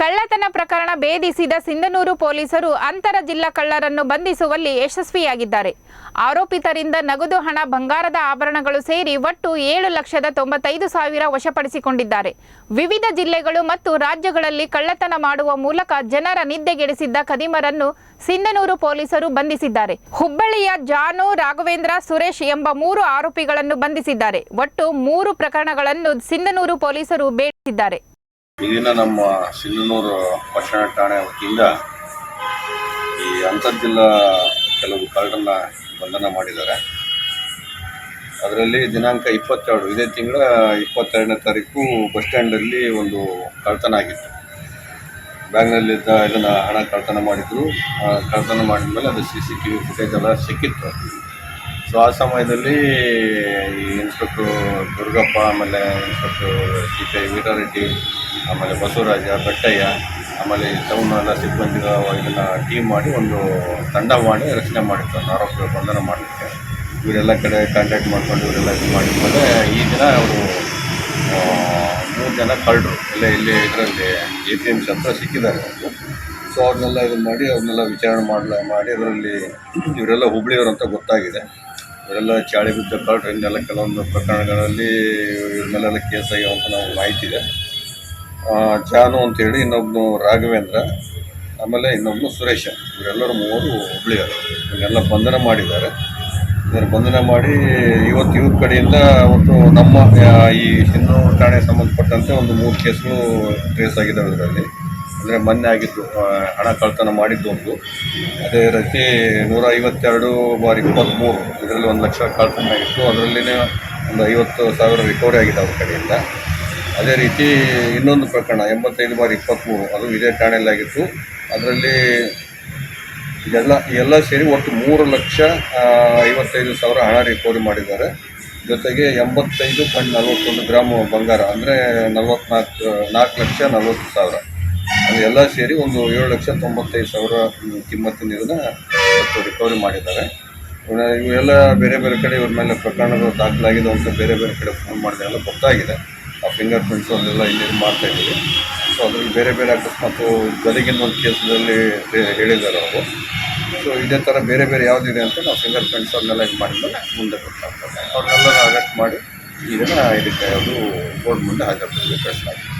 ಕಳ್ಳತನ ಪ್ರಕರಣ ಭೇದಿಸಿದ ಸಿಂಧನೂರು ಪೊಲೀಸರು ಅಂತರ ಜಿಲ್ಲಾ ಕಳ್ಳರನ್ನು ಬಂಧಿಸುವಲ್ಲಿ ಯಶಸ್ವಿಯಾಗಿದ್ದಾರೆ. ಆರೋಪಿತರಿಂದ ನಗದು ಹಣ, ಬಂಗಾರದ ಆಭರಣಗಳು ಸೇರಿ ಒಟ್ಟು ಏಳು ಲಕ್ಷದ ತೊಂಬತ್ತೈದು ಸಾವಿರ ವಶಪಡಿಸಿಕೊಂಡಿದ್ದಾರೆ. ವಿವಿಧ ಜಿಲ್ಲೆಗಳು ಮತ್ತು ರಾಜ್ಯಗಳಲ್ಲಿ ಕಳ್ಳತನ ಮಾಡುವ ಮೂಲಕ ಜನರ ನಿದ್ದೆಗೆಡಿಸಿದ್ದ ಕದಿಮರನ್ನು ಸಿಂಧನೂರು ಪೊಲೀಸರು ಬಂಧಿಸಿದ್ದಾರೆ. ಹುಬ್ಬಳ್ಳಿಯ ಜಾನು ರಾಘವೇಂದ್ರ ಸುರೇಶ್ ಎಂಬ ಮೂರು ಆರೋಪಿಗಳನ್ನು ಬಂಧಿಸಿದ್ದಾರೆ. ಒಟ್ಟು ಮೂರು ಪ್ರಕರಣಗಳನ್ನು ಸಿಂಧನೂರು ಪೊಲೀಸರು ಬೇಡಿಸಿದ್ದಾರೆ ಈ ದಿನ ನಮ್ಮ ಸಿಂಧನೂರು ಪಟ್ಟಣ ಠಾಣೆ ವತಿಯಿಂದ ಈ ಅಂತರ್ಜಿಲ್ಲಾ ಕೆಲವು ಕಾರ್ಡನ್ನು ಬಂಧನ ಮಾಡಿದ್ದಾರೆ. ಅದರಲ್ಲಿ ದಿನಾಂಕ ಇಪ್ಪತ್ತೆರಡು, ಇದೇ ತಿಂಗಳ ಇಪ್ಪತ್ತೆರಡನೇ ತಾರೀಕು ಬಸ್ ಸ್ಟ್ಯಾಂಡಲ್ಲಿ ಒಂದು ಕಳ್ತನ ಆಗಿತ್ತು. ಬ್ಯಾಗ್ನಲ್ಲಿದ್ದ ಇದನ್ನು ಹಣ ಕಳ್ತನ ಮಾಡಿದ್ರು. ಕಳ್ತನ ಮಾಡಿದ ಮೇಲೆ ಅದು C C T V footage ಎಲ್ಲ ಸಿಕ್ಕಿತ್ತು. ಸೊ ಆ ಸಮಯದಲ್ಲಿ ದುರ್ಗಪ್ಪ, ಆಮೇಲೆ ಇನ್ಸ್ಪೆಕ್ಟ್ರು ಸಿ ಐ ವೀರಾರೆಡ್ಡಿ, ಆಮೇಲೆ ಬಸವರಾಜ ಬೆಟ್ಟಯ್ಯ ಆಮೇಲೆ ಟೌನ್ ಎಲ್ಲ ಸಿಬ್ಬಂದಿಗಳ ಇದನ್ನು ಟೀಮ್ ಮಾಡಿ ಒಂದು ತಂಡ ಮಾಡಿ ರಚನೆ ಮಾಡಿತ್ತು ಆರೋಪಿಗಳು ಬಂಧನ ಮಾಡಲಿಕ್ಕೆ ಇವರೆಲ್ಲ ಕಡೆ ಕಾಂಟ್ಯಾಕ್ಟ್ ಮಾಡ್ಕೊಂಡು ಇವರೆಲ್ಲ ಇದು ಮಾಡಿದ್ಮೇಲೆ ಈ ದಿನ ಅವರು ಮೂರು ಜನ ಕಳ್ಳರು. ಇಲ್ಲೇ, ಇಲ್ಲಿ ಇದರಲ್ಲಿ ಎ ಪಿ ಎಂ ಸಿ ಹತ್ರ ಸಿಕ್ಕಿದ್ದಾರೆ ಅವರು. ಸೊ ಅವ್ರನ್ನೆಲ್ಲ ಇದನ್ನು ಮಾಡಿ ಅವ್ರನ್ನೆಲ್ಲ ವಿಚಾರಣೆ ಮಾಡಲ ಮಾಡಿ ಅದರಲ್ಲಿ ಇವರೆಲ್ಲ ಹುಬ್ಳಿಯವರು ಅಂತ ಗೊತ್ತಾಗಿದೆ. ಇವರೆಲ್ಲ ಚಾಳಿ ಬಿದ್ದ ಕಳ್ಳರು ಕೆಲವೊಂದು ಪ್ರಕರಣಗಳಲ್ಲಿ ಇವ್ರ ಮೇಲೆಲ್ಲ ಕೇಸ್ ಆಗ್ಯಾವ ಅಂತ ನಾವು ಮಾಹಿತಿ ಇದೆ. ಜಾನು ಅಂತೇಳಿ ಇನ್ನೊಬ್ಬನು ರಾಘವೇಂದ್ರ, ಆಮೇಲೆ ಇನ್ನೊಬ್ಬನು ಸುರೇಶ, ಇವರೆಲ್ಲರೂ ಮೂವರು ಹುಬ್ಳಿಯವರು ಇವನ್ನೆಲ್ಲ ಬಂಧನ ಮಾಡಿದ್ದಾರೆ. ಇದರ ಬಂಧನ ಮಾಡಿ ಇವತ್ತು ಇವ್ರ ಕಡೆಯಿಂದ ಅವತ್ತು ನಮ್ಮ ಈ ಹಿಂದೂ ಠಾಣೆಗೆ ಸಂಬಂಧಪಟ್ಟಂತೆ ಒಂದು ಮೂರು ಕೇಸ್ಗಳು ಟ್ರೇಸ್ ಆಗಿದ್ದಾವೆ ಇದರಲ್ಲಿ. ಅಂದರೆ ಮೊನ್ನೆ ಆಗಿದ್ದು ಹಣ ಕಳ್ತನ ಮಾಡಿದ್ದು ಒಂದು. ಅದೇ ರೀತಿ ನೂರ ಐವತ್ತೆರಡು ಬಾರಿ ಇಪ್ಪತ್ತ್ಮೂರು ಇದರಲ್ಲಿ ಒಂದು ಲಕ್ಷ ಕಳ್ತನ ಆಗಿತ್ತು. ಅದರಲ್ಲಿನೇ ಒಂದು ಐವತ್ತು ಸಾವಿರ ರಿಕವರಿ ಆಗಿದೆ ಅವ್ರ ಕಡೆಯಿಂದ. ಅದೇ ರೀತಿ ಇನ್ನೊಂದು ಪ್ರಕರಣ, ಎಂಬತ್ತೈದು ಬಾರಿ ಇಪ್ಪತ್ತ್ಮೂರು ಅದು ಇದೇ ಠಾಣೆಯಲ್ಲಾಗಿತ್ತು ಅದರಲ್ಲಿ ಎಲ್ಲ ಎಲ್ಲ ಸೇರಿ ಒಟ್ಟು ಮೂರು ಲಕ್ಷ ಐವತ್ತೈದು ಸಾವಿರ ಹಣ ರಿಕವರಿ ಮಾಡಿದ್ದಾರೆ. ಜೊತೆಗೆ ಎಂಬತ್ತೈದು ಪಾಯಿಂಟ್ ನಲ್ವತ್ತೊಂದು ಗ್ರಾಮ್ ಬಂಗಾರ, ಅಂದರೆ ನಲ್ವತ್ನಾಲ್ಕು, ನಾಲ್ಕು ಲಕ್ಷ ನಲ್ವತ್ತು ಸಾವಿರ. ಅದು ಎಲ್ಲ ಸೇರಿ ಒಂದು ಏಳು ಲಕ್ಷ ತೊಂಬತ್ತೈದು ಸಾವಿರ ಕಿಮ್ಮತ್ತಿನ ಇದನ್ನು ರಿಕವರಿ ಮಾಡಿದ್ದಾರೆ. ಇವೆಲ್ಲ ಬೇರೆ ಬೇರೆ ಕಡೆ ಇವ್ರ ಮೇಲೆ ಪ್ರಕರಣಗಳು ದಾಖಲಾಗಿದೆ ಅಂತ ಬೇರೆ ಬೇರೆ ಕಡೆ ಫೋನ್ ಮಾಡಿದೆಲ್ಲ ಗೊತ್ತಾಗಿದೆ. ಆ ಫಿಂಗರ್ ಪ್ರಿಂಟ್ಸು ಅಲ್ಲೆಲ್ಲ ಇಲ್ಲಿ ಮಾಡ್ತಾ ಇದ್ದೀವಿ. ಸೊ ಅದರಲ್ಲಿ ಬೇರೆ ಬೇರೆ ಅಕಸ್ಮಾತ್ ಗದಗಿನ ಒಂದು ಕೇಸಲ್ಲಿ ಹೇಳಿದ್ದಾರೆ ಅವರು. ಸೊ ಇದೇ ಥರ ಬೇರೆ ಬೇರೆ ಯಾವುದಿದೆ ಅಂತ ನಾವು ಫಿಂಗರ್ ಪ್ರಿಂಟ್ಸ್ ಅದನ್ನೆಲ್ಲ ಇದು ಮಾಡಿದ್ಮೇಲೆ ಮುಂದೆ ಗೊತ್ತಾಗ್ತದೆ ಅವ್ರನ್ನೆಲ್ಲ ಅರೆಸ್ಟ್ ಮಾಡಿ ಇದನ್ನು ಇದಕ್ಕೆ ಅದು ಕೋರ್ಟ್ ಮುಂದೆ ಹಾಜರುಪಡಿಸಬೇಕು